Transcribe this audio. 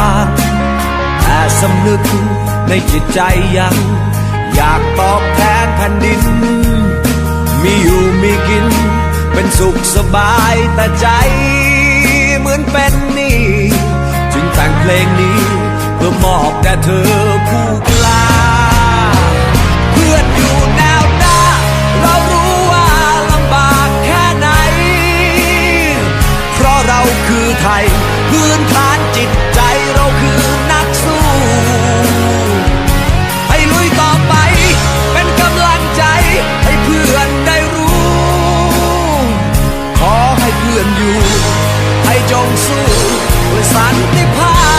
างแต่สำนึกในจิตใจยัง อยากตอบแทนแผ่นดิน มีอยู่มีกิน เป็นสุขสบายแต่ใจเหมือนเป็นนี้จึงแต่งเพลงนี้ เพื่อมอบแด่เธอผู้กล้าเพื่อนอยู่แนวหน้า เรารู้ว่าลำบากแค่ไหน เพราะเราคือไทยพื้นฐานจิต สันติภาพ